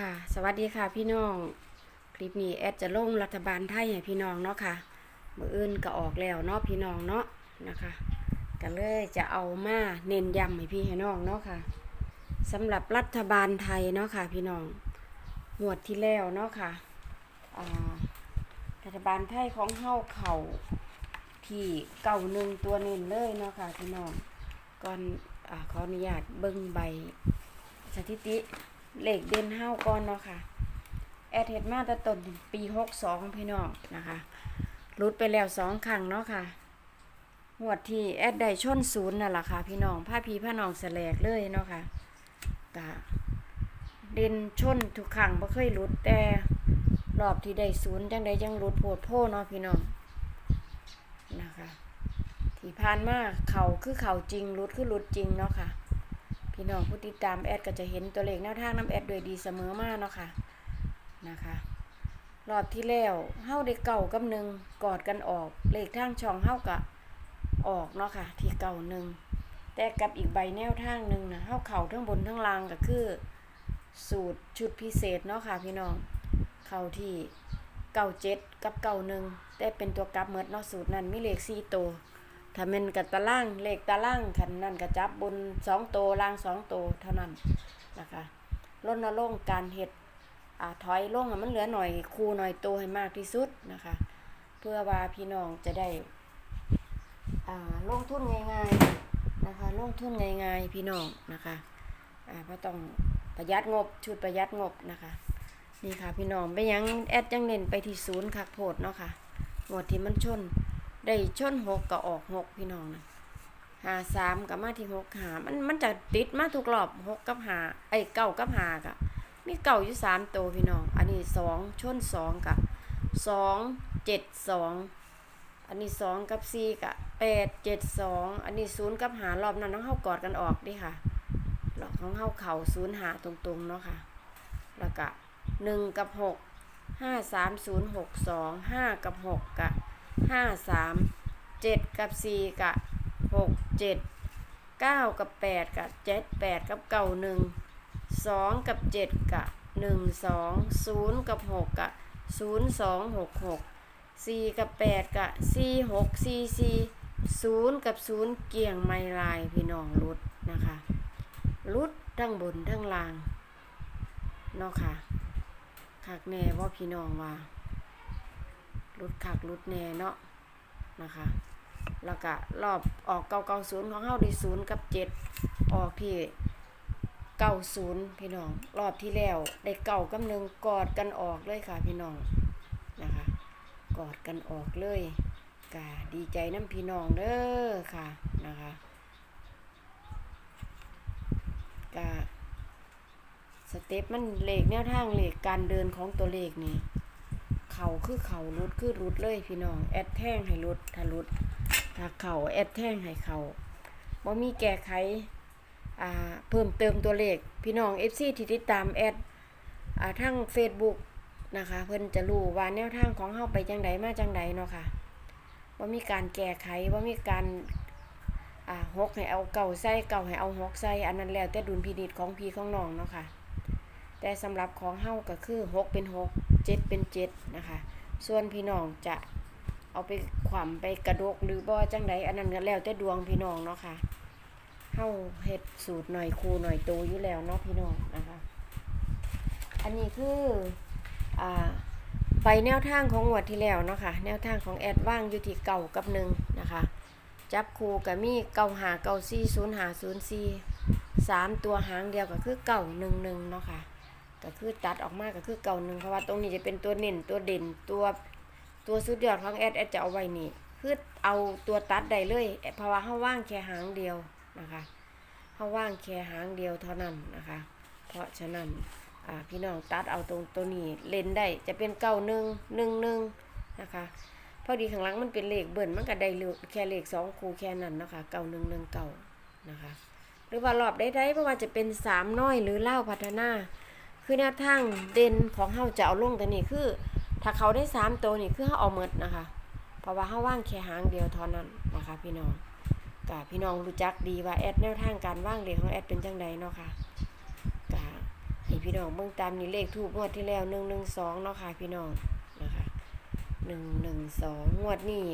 ค่ะ สวัสดีค่ะพี่น้อง คลิปนี้แอดจะลงรัฐบาลไทยให้พี่น้องเนาะค่ะมืออื่นก็ออกแล้วเนาะพี่น้องเนาะนะคะก็เลยจะเอามาเน้นย้ำให้พี่ให้น้องเนาะค่ะสำหรับรัฐบาลไทยเนาะค่ะ พี่น้องหวดที่แล้วเนาะค่ะรัฐบาลไทยของเฮาเข่าที่เก่าหนึ่งตัวเน้นเลยเนาะค่ะพี่น้องก่อนอขออนุญาตเบิ่งใบสถิติ เลขเด่นเฮาก่อนเนาะค่ะ แอดเฮ็ดมาแต่ต้นปีหกสองพี่น้องนะคะรุดไปแล้วสองครั้งเนาะค่ะหวดที่แอดได้ชนศูนย์นั่นแหละค่ะ พี่น้องผ้าพีผ้าน้องแสลกเลยเนาะค่ะกะเด่นชนทุกครั้งบ่เคยรุดแต่รอบที่ได้ศูนย์จังใดจังรุดโพดโพเนาะพี่น้องนะคะที่ผ่านมาเขาคือเขาจริงรุดคือรุดจริงเนาะค่ะ พี่น้องผู้ติดตามแอดก็จะเห็นตัวเลขแนวทางน้ำแอดโดยดีเสมอมากเนาะค่ะนะคะรอบที่แล้วเฮาได้เก่ากับหนึ่งกอดกันออก เลขทางช่องเฮากะออกเนาะค่ะ ที่เก่าหนึ่งแต่กับอีกใบแนวทางหนึ่งนะเฮาเข่าทั้งบนทั้งล่างก็คือ สูตรชุดพิเศษเนาะค่ะพี่น้องเข่าที่เก่าเจ็ดกับเก่าหนึ่งแต่เป็นตัวกลับเมิดเนาะสูตรนั้นมีเลขสี่ตัว ถ้าเป็นกับตารางเลขตารางขันนั่นก็จับบนสองโตวล่างสองโตวเท่านั้นนะคะลดนลงการเห็ดอ่าถอยลงมันเหลือหน่อยคูหน่อยโตวให้มากที่สุดนะคะ เพื่อว่าพี่น้องจะได้อ่าลงทุนง่ายๆนะคะลงทุนง่ายๆพี่น้องนะคะอ่าเพราะต้องประหยัดงบชุดประหยัดงบนะคะ นี่ค่ะพี่น้องไปยังแอดยังเน้นไปที่ศูนย์คักโพดเนาะค่ะหมวดที่มันชน ได้ชนหกก็ออกหกพี่น้องนะหาสามกับมาที่หกหามันมันจะติดมาทุกรอบหกกับหาไอ้เก้ากับหากะมีเก้าอยู่สามตัวพี่น้อง อันนี้สองชนสองกับสองเจ็ดสองอันนี้สองกับสี่กับแปดเจ็ดสองอันนี้ศูนย์กับหารอบนั้นน้องเข้ากอดกันออกดิค่ะหลอกของเข้าเข่าศูนย์หาตรงๆเนาะค่ะ แล้วก็หนึ่งกับหกห้าสามศูนย์หกสองห้ากับหกกับ ห้าสามเจ็ดกับสี่กับหกเจ็ดเก้ากับแปดกับเจ็ดแปดกับเก้าหนึ่งสองกับเจ็ดกับหนึ่งสองศูนย์กับหกกับศูนย์สองหกหกสี่กับแปดกับสี่หกสี่สี่ศูนย์กับศูนย์เกี่ยงไมลายพี่น้องรุดนะคะรุดทั้งบนทั้งล่างเนาะค่ะคักแน่ว่าพี่น้องว่า รุดขักรุดแน่เนาะนะคะ แล้วก็รอบออกเก้าเก้าศูนย์ของเฮาด้ศูนย์กับเจ็ดออกที่เก้าศูนย์พี่น้อง รอบที่แล้วได้เก้ากับหนึ่งกอดกันออกเลยค่ะพี่น้องนะคะ กอดกันออกเลยกาดีใจน้ำพี่น้องเด้อค่ะนะคะกาสเต็ปมันเลขแนวทางเลขการเดินของตัวเลขนี่ เขาคือเขารุดคือรุดเลยพี่น้องแอดแท่งให้รุดถ้ารุดถ้าเขาแอดแท่งให้เขาบ่มีแก้ไขอ่าเพิ่มเติมตัวเลขพี่น้อง FC ที่ติดตามแอดอ่าทั้ง Facebook นะคะเพิ่นจะรู้ว่าแนวทางของเฮาไปจังใดมาจังใดเนาะค่ะบ่มีการแก้ไขบ่มีการอ่าหกให้เอาเก่าใส่เก่าให้เอาหกใส่อันนั้นแล้วแต่ดุลพินิจของพี่ของน้องเนาะค่ะ แต่สำหรับของเฮาก็คือหกเป็นหกเจ็ดเป็นเจ็ดนะคะ ส่วนพี่น้องจะเอาไปขวำไปกระดกหรือบ่จังใดอันนั้นก็แล้วแต่ดวงพี่น้องเนาะค่ะเฮาเฮ็ดสูตรหน่อยครูหน่อยโตอยู่แล้วเนาะพี่น้องนะคะ อันนี้คืออ่าไปแนวทางของงวดที่แล้วเนาะค่ะแนวทางของแอดว่างอยู่ที่เก่ากับหนึ่งนะคะ จับครูกับมีเก่าหาเก่าซี่ศูนย์หาศูนย์สี่สามตัวหางเดียวก็คือเก่าหนึ่งหนึ่งเนาะค่ะ ก็คือตัดออกมาก็คือเก่าหนึ่งเพราะว่าตรงนี้จะเป็นตัวเน้นตัวเด่นตัวตัวสุดยอดของแอดแอดจะเอาไว้นี่คือเอาตัวตัดได้เลยเพราะว่าเขาว่างแค่หางเดียวนะคะเขาว่างแค่หางเดียวเท่านั้นนะคะ เพราะฉะนั้นพี่น้องตัดเอาตรงตัวนี้เลนได้จะเป็นเก้าหนึ่งหนึ่งหนึ่งนะคะพอดีข้างหลังมันเป็นเลขเบิ่นมันก็ได้เลขแค่เลขสองคูแค่นั้นนะคะเก้าหนึ่งหนึ่งเก้านะคะ หรือว่ารอบได้ได้เพราะว่าจะเป็นสามน้อยหรือเล่าพัฒนา คือแนวทางเด่นของเฮาจะเอาลงแต่นี่คือ ถ้าเขาได้สามตัวนี่คือเฮาเอาหมดนะคะ เพราะว่าเฮาว่างแค่หางเดียวเท่านั้นนะคะ พี่น้องกะพี่น้องรู้จักดีว่าแอดแนวทางการว่างเลขของแอดเป็นจังใดเนาะค่ะกะให้พี่น้องเบิ่งตามนี่เลขทูบงวดที่แล้ว112เนาะค่ะพี่น้องนะคะ112งหนึ่งสองงวดนี้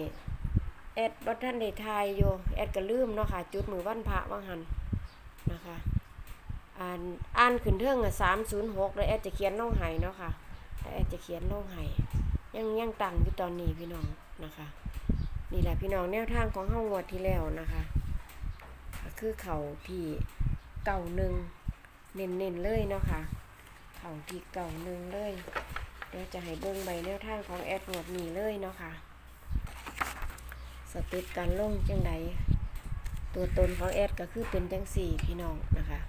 แอดบ่ทันได้ทายอยู่แอดก็ลืมเนาะค่ะ จุดมือวันพระว่างหันน อ่านอ่านขึ้นเทิงอะ306แล้วแอดจะเขียนลงให้เนาะค่ะแอดจะเขียนลงให้ยังยังตังอยู่ตอนนี้พี่น้องนะคะนี่แหละพี่น้องแนวทางของเฮางวดที่แล้วนะคะคือเขาที่เก่าหนึ่งเน้นๆเลยเนาะค่ะเขาที่เก่าหนึ่งเลยเดี๋ยวจะให้เบิ่งใบแนวทางของแอดงวดนี้เลยเนาะค่ะสเต็ปการลงจังใดตัวตนของแอดก็คือเป็นจังสี่พี่น้องนะคะ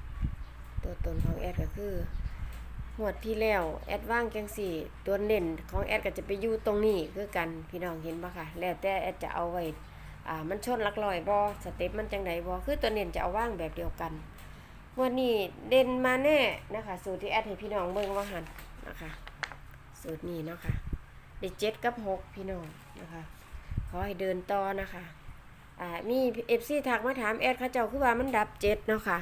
ตัวตนของแอดก็คือหวดที่แล้วแอดว่างจังสี่ตัวเน่นของแอดก็จะไปอยู่ตรงนี้คือกันพี่น้องเห็นปะค่ะแล้วแต่แอดจะเอาไว้อ่ามันชนลักลอยบอสเต็ปมันจังไดบอคือตัวเน่นจะเอาว่างแบบเดียวกันวันนี้เด่นมาแน่นะคะสูตรที่แอดให้พี่น้องเบิ่งว่าหันนะคะ สูตรนี้เนาะค่ะได้เจ็ดกับหกพี่น้องนะคะขอให้เดินต่อนะคะอ่ามีเอฟซีทักมาถามแอดเขาเจ้าคือว่ามันดับเจ็ดเนาะค่ะ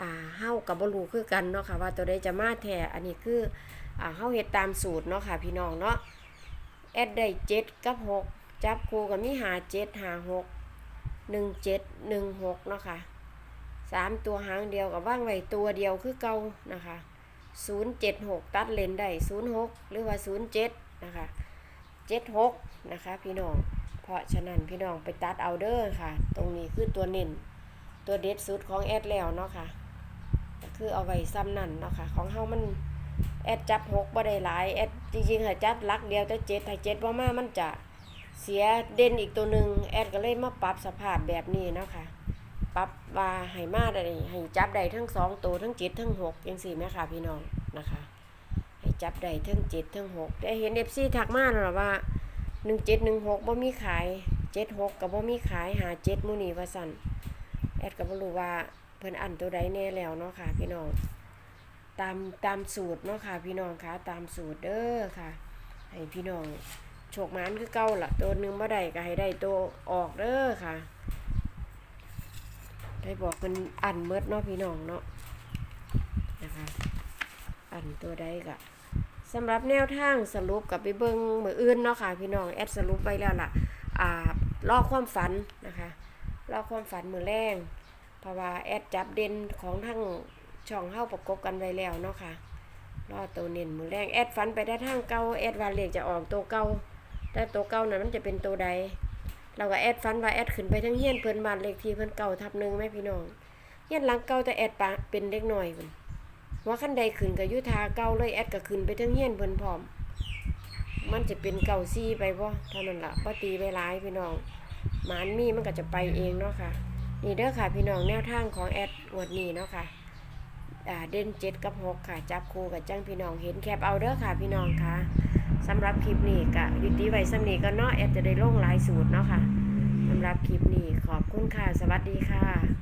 อ่าเฮากับบรูคือกันเนาะค่ะว่าตัวใดจะมาแท้อันนี้คืออ่าเฮาเฮ็ดตามสูตรเนาะค่ะพี่น้องเนาะแอดได้เจ็ดกับหกจับคู่กับมีหาเจ็ดหาหกหนึ่งเจ็ดหนึ่งหกเนาะค่ะสามตัวหางเดียวกับว่างไว้ตัวเดียวคือเก่านะคะศูนย์เจ็ดหกตัดเลนได้ศูนย์หกหรือว่าศูนย์เจ็ดนะคะเจ็ดหกนะคะพี่น้องเพราะฉะนั้นพี่น้องไปตัดเอาเด้อค่ะ ตรงนี้คือตัวเน้นตัวเด็ดสุดของแอดแล้วเนาะค่ะ คือเอาไว้ซ้ำนั่นเนาะค่ะของเฮามันแอดจับหกบ่ได้หลายแอดจริงๆค่ะจับลักเดียวแต่เจ็ดถ้าเจ็ดบ่มามันจะเสียเด่นอีกตัวหนึ่งแอดก็เลยมาปรับสภาพแบบนี้เนาะค่ะปรับว่าให้มาได้ให้จับได้ทั้งสองตัวทั้งเจ็ดทั้งหกยังสี่แม่ค่ะพี่น้องนะคะ ให้จับได้ทั้งเจ็ดทั้งหกแต่เห็นเอฟซีทักมาแล้วล่ะว่าหนึ่งเจ็ดหนึ่งหกบ่มีขายเจ็ดหกกับบ่มีขายหาเจ็ดมูนีวาสันแอดก็บ่รู้ว่า พิ่นอันตัวใดแน่แล้วเนาะค่ะ พี่น้อง ตามตามสูตรเนาะค่ะ พี่น้องคะตามสูตรเด้อค่ะ ให้พี่น้องโชคมานคือเก่าล่ะตัวหนึงบ่ได้ก็ให้ได้ตัวออกเด้อค่ะ ได้บอกเพิ่นอันเมดเนาะพี่น้องเนาะนะคะอันตัวใดก็สำหรับแนวทางสรุปกับไปเบิงมืออื่นเนาะค่ะ พี่น้องแอดสรุปไว้แล้วล่ะอ่ารอกความฝันนะคะรอกความฝันมือแรง เพราะว่าแอดจับเด่นของทั้งช่องเฮาประกบกันไว้แล้วเนาะค่ะรอตัวเน้นมือแรงแอดฝันไปได้ทางเก่าแอดว่าเลขจะออกตัวเก่าแต่ตัวเก่านั้นมันจะเป็นตัวใด เราก็แอดฝันว่าแอดขึ้นไปทั้งเฮียนเพิ่นบ้านเลขที่เพิ่นเก่าทับหนึ่งแม่พี่น้องเฮียนหลังเก่าแต่แอดปะเป็นเด็กหน่อยพุ่นว่าขั้นใดขึ้นกับยุทาเก่าเลยแอดก็ขึ้นไปทั้งเฮียนเพิ่นพร้อม มันจะเป็นเก่าซี่ไปบ่เท่านั้นละ่ะบ่ตีไปหลายพี่น้องหมานมีมันก็จะไปเองเนาะค่ะ นี่เด้อค่ะ พี่น้องแนวทางของแอดวดนี้เนาะค่ะอ่าเด่นเจ็ดกับหกค่ะ จับคู่กับจังพี่น้องเห็นแคปเอาเด้อค่ะ พี่น้องค่ะสำหรับคลิปนี้ก็ยุติไว้สำนี้ก็เนาะแอดจะได้ลงหลายสูตรเนาะค่ะสำหรับคลิปนี้ขอบคุณค่ะ สวัสดีค่ะ